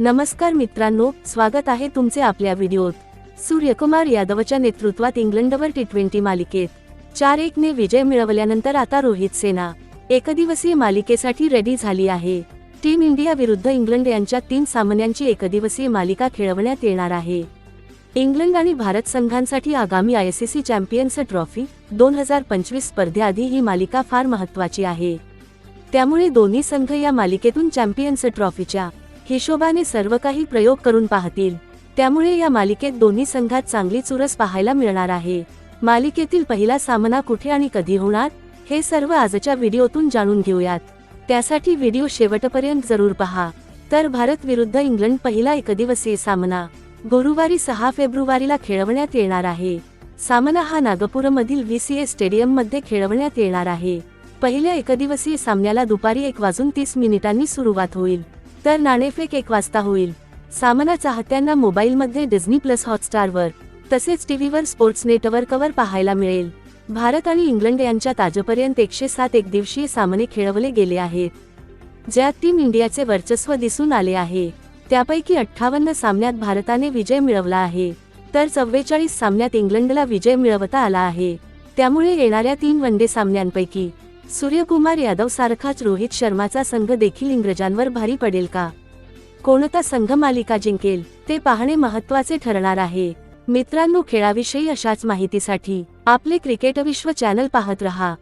नमस्कार मित्रांनो स्वागत आहे तुमचे आपल्या व्हिडिओत. सूर्यकुमार यादवच्या नेतृत्वात इंग्लंडवर टी ट्वेंटी मालिकेत. चार एक ने विजय मिळवल्यानंतर आता रोहित सेना एकदिवसीय मालिकेसाठी रेडी झाली आहे. टीम इंडिया विरुद्ध इंग्लंड यांच्या तीन सामन्यांची एकदिवसीय मालिका खेळवण्यात येणार आहे. इंग्लंड आणि भारत संघांसाठी आगामी आयसीसी चॅम्पियन्स ट्रॉफी दोन हजार पंचवीस स्पर्धेआधी ही मालिका फार महत्वाची आहे. त्यामुळे दोन्ही संघ या मालिकेतून चॅम्पियन्स ट्रॉफीच्या हिशोबाने सर्व काही प्रयोग करून पाहतील. त्यामुळे या मालिकेत दोन्ही संघात चांगली चुरस पाहायला मिळणार आहे. मालिकेतील पहिला सामना कुठे आणि कधी होणार हे सर्व आजच्या व्हिडिओतून जाणून घेऊयात. त्यासाठी व्हिडिओ शेवटपर्यंत जरूर पहा. तर भारत विरुद्ध इंग्लंड पहिला एकदिवसीय सामना. गुरुवारी सहा फेब्रुवारीला खेळवण्यात येणार आहे. सामना हा नागपूरमधील व्ही सी ए स्टेडियममध्ये खेळवण्यात येणार आहे. पहिल्या एकदिवसीय सामन्याला दुपारी एक वाजून तीस मिनिटांनी सुरुवात होईल. तर नाणेफेक एक वाजता होईल. सामना चाहत्यांना मोबाईलमध्ये डिझनी प्लस हॉटस्टारवर तसेच टीव्हीवर स्पोर्ट्स नेटवर्कवर पाहायला मिळेल. भारत आणि इंग्लंड यांच्यात आजपर्यंत एकशे सात एकदिवसीय सामने खेळवले गेले आहेत. ज्यात टीम इंडियाचे वर्चस्व दिसून आले आहे. त्यापैकी अठ्ठावन्न सामन्यात भारताने विजय मिळवला आहे. तर चव्वेचाळीस सामन्यात इंग्लंडला विजय मिळवता आला आहे. त्यामुळे येणाऱ्या तीन वनडे सामन्यांपैकी सूर्यकुमार यादव सारखाच रोहित शर्माचा संघ देखील इंग्रजांवर भारी पडेल का? कोणता संघ मालिका जिंकेल? ते पाहणे महत्त्वाचे ठरणार आहे. मित्रांनो खेळाविषयी अशाच माहितीसाठी आपले क्रिकेट विश्व चॅनल पाहत रहा.